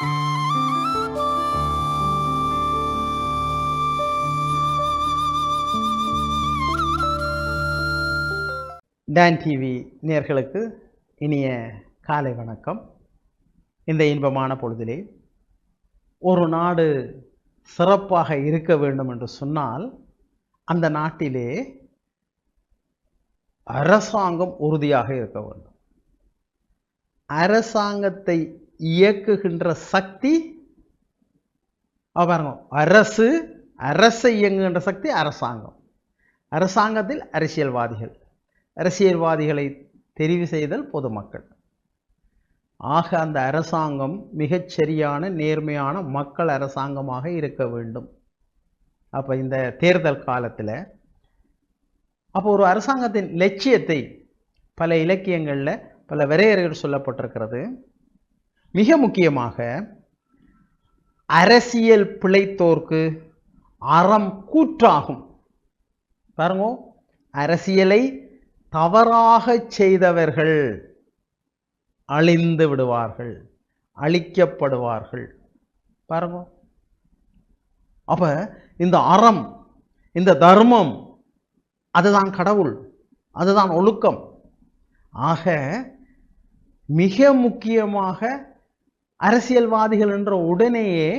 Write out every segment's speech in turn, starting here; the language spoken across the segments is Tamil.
டான் டிவி நேர்களுக்கு இனிய காலை வணக்கம். இந்த இன்பமான பொழுதிலே ஒரு நாடு சிறப்பாக இருக்க வேண்டும் என்று சொன்னால் அந்த நாட்டிலே அரசாங்கம் உறுதியாக இருக்க வேண்டும். அரசாங்கத்தை இயக்குகின்ற சக்தி பாருங்க அரசு அரசை இயங்குகின்ற சக்தி அரசாங்கம். அரசாங்கத்தில் அரசியல்வாதிகள். அரசியல்வாதிகளை தெரிவு செய்தல் பொதுமக்கள். ஆக அந்த அரசாங்கம் மிகச் சரியான நேர்மையான மக்கள் அரசாங்கமாக இருக்க வேண்டும். அப்போ இந்த தேர்தல் காலத்தில் அப்போ ஒரு அரசாங்கத்தின் லட்சியத்தை பல இலக்கியங்களில் பல வரையறைகள் சொல்லப்பட்டிருக்கிறது. மிக முக்கியமாக அரசியல் பிழைத்தோர்க்கு அறம் கூற்றாகும். பாருங்க அரசியலை தவறாக செய்தவர்கள் அழிந்து விடுவார்கள் அழிக்கப்படுவார்கள். பாருங்க. அப்ப இந்த அறம் இந்த தர்மம் அதுதான் கடவுள் அதுதான் ஒழுக்கம். ஆக மிக முக்கியமாக அரசியல்வாதிகள் என்ற உடனேயே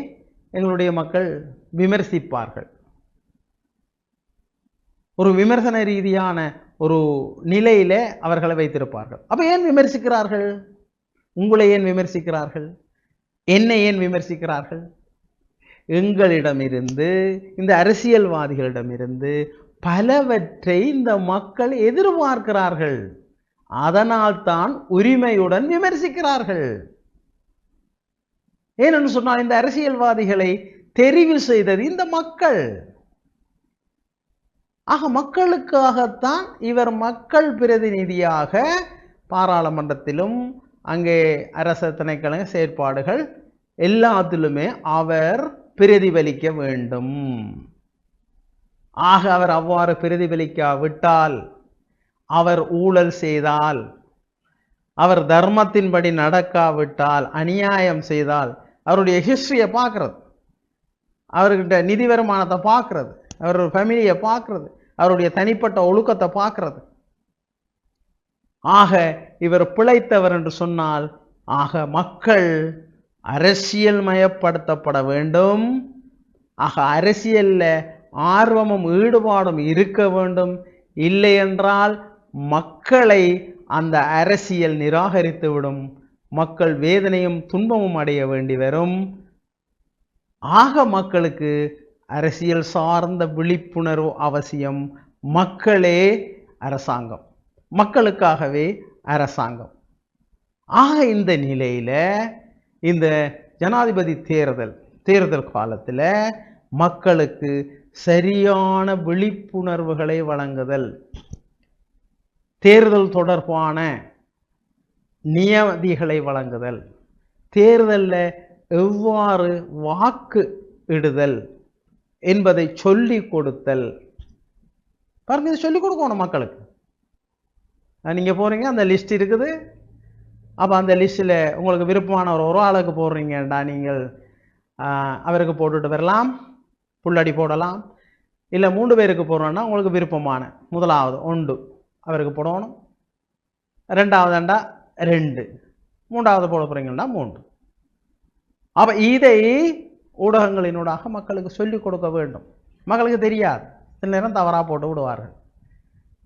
எங்களுடைய மக்கள் விமர்சிப்பார்கள். ஒரு விமர்சன ரீதியான ஒரு நிலையில அவர்களை வைத்திருப்பார்கள். அப்ப ஏன் விமர்சிக்கிறார்கள்? உங்களை ஏன் விமர்சிக்கிறார்கள்? என்னை ஏன் விமர்சிக்கிறார்கள்? எங்களிடமிருந்து இந்த அரசியல்வாதிகளிடமிருந்து பலவற்றை இந்த மக்கள் எதிர்பார்க்கிறார்கள். அதனால் தான் உரிமையுடன் விமர்சிக்கிறார்கள். ஏனென்று சொன்னால் இந்த அரசியல்வாதிகளை தெரிவு செய்தது இந்த மக்கள். ஆக மக்களுக்காகத்தான் இவர் மக்கள் பிரதிநிதியாக பாராளுமன்றத்திலும் அங்கே அரச திணைக்கள செயற்பாடுகள் எல்லாத்திலுமே அவர் பிரதிபலிக்க வேண்டும். ஆக அவர் அவ்வாறு பிரதிபலிக்காவிட்டால் அவர் ஊழல் செய்தால் அவர் தர்மத்தின்படி நடக்காவிட்டால் அநியாயம் செய்தால் அவருடைய ஹிஸ்ட்ரியை பார்க்குறது. அவர்கிட்ட நிதி வருமானத்தை பார்க்கறது. அவருடைய ஃபேமிலியை பார்க்குறது. அவருடைய தனிப்பட்ட ஒழுக்கத்தை பார்க்கறது. ஆக இவர் பிழைத்தவர் என்று சொன்னால் ஆக மக்கள் அரசியல் மயப்படுத்தப்பட வேண்டும். ஆக அரசியலில் ஆர்வமும் ஈடுபாடும் இருக்க வேண்டும். இல்லை என்றால் மக்களை அந்த அரசியல் நிராகரித்துவிடும். மக்கள் வேதனையும் துன்பமும் அடைய வேண்டி வரும். ஆக மக்களுக்கு அரசியல் சார்ந்த விழிப்புணர்வு அவசியம். மக்களே அரசாங்கம். மக்களுக்காகவே அரசாங்கம். ஆக இந்த நிலையில் இந்த ஜனாதிபதி தேர்தல் தேர்தல் காலத்தில் மக்களுக்கு சரியான விழிப்புணர்வுகளை வழங்குதல். தேர்தல் தொடர்பான நியதிகளை வழங்குதல். தேர்தலில் எவ்வாறு வாக்கு இடுதல் என்பதை சொல்லி கொடுத்தல். பாருங்க இது சொல்லிக் கொடுக்கணும் மக்களுக்கு. நீங்கள் போகிறீங்க அந்த லிஸ்ட் இருக்குது. அப்போ அந்த லிஸ்ட்டில் உங்களுக்கு விருப்பமான ஒரு ஒரு ஆளுக்கு போடுறீங்கடா நீங்கள். அவருக்கு போட்டுட்டு வரலாம். புள்ளடி போடலாம். இல்லை மூன்று பேருக்கு போடுறோன்னா உங்களுக்கு விருப்பமான முதலாவது ஒன்று அவருக்கு போடணும். ரெண்டாவதுண்டா ரெண்டு. மூன்றாவது போட போகிறீங்கன்னா மூன்று. அப்போ இதை ஊடகங்களினூடாக மக்களுக்கு சொல்லிக் கொடுக்க வேண்டும். மக்களுக்கு தெரியாது. சில நேரம் தவறாக போட்டு விடுவார்கள்.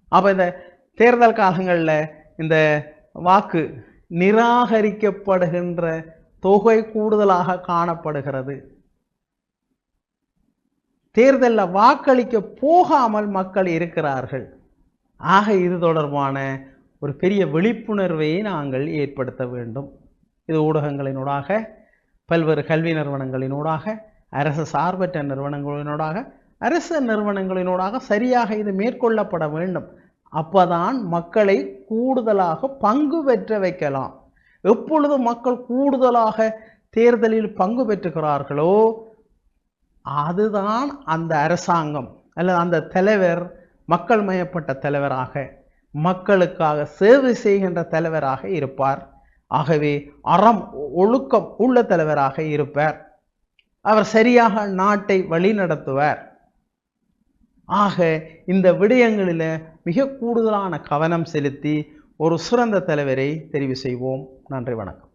அப்போ இந்த தேர்தல் காலங்களில் இந்த வாக்கு நிராகரிக்கப்படுகின்ற தொகை கூடுதலாக காணப்படுகிறது. தேர்தலில் வாக்களிக்க போகாமல் மக்கள் இருக்கிறார்கள். ஆக இது தொடர்பான ஒரு பெரிய விழிப்புணர்வை நாங்கள் ஏற்படுத்த வேண்டும். இது ஊடகங்களினூடாக பல்வேறு கல்வி நிறுவனங்களினூடாக அரசு சார்பற்ற நிறுவனங்களினூடாக அரசு நிறுவனங்களினூடாக சரியாக இது மேற்கொள்ளப்பட வேண்டும். அப்பதான் மக்களை கூடுதலாக பங்கு பெற்ற வைக்கலாம். எப்பொழுது மக்கள் கூடுதலாக தேர்தலில் பங்கு பெற்றுகிறார்களோ அதுதான் அந்த அரசாங்கம் அல்லது அந்த தலைவர் மக்கள் மயப்பட்ட தலைவராக மக்களுக்காக சேவை செய்கின்ற தலைவராக இருப்பார். ஆகவே அறம் ஒழுக்கம் உள்ள தலைவராக இருப்பார். அவர் சரியாக நாட்டை வழிநடத்துவார் ஆக இந்த விடயங்களில் மிக கூடுதலான கவனம் செலுத்தி ஒரு சிறந்த தலைவரை தெரிவு செய்வோம். நன்றி வணக்கம்.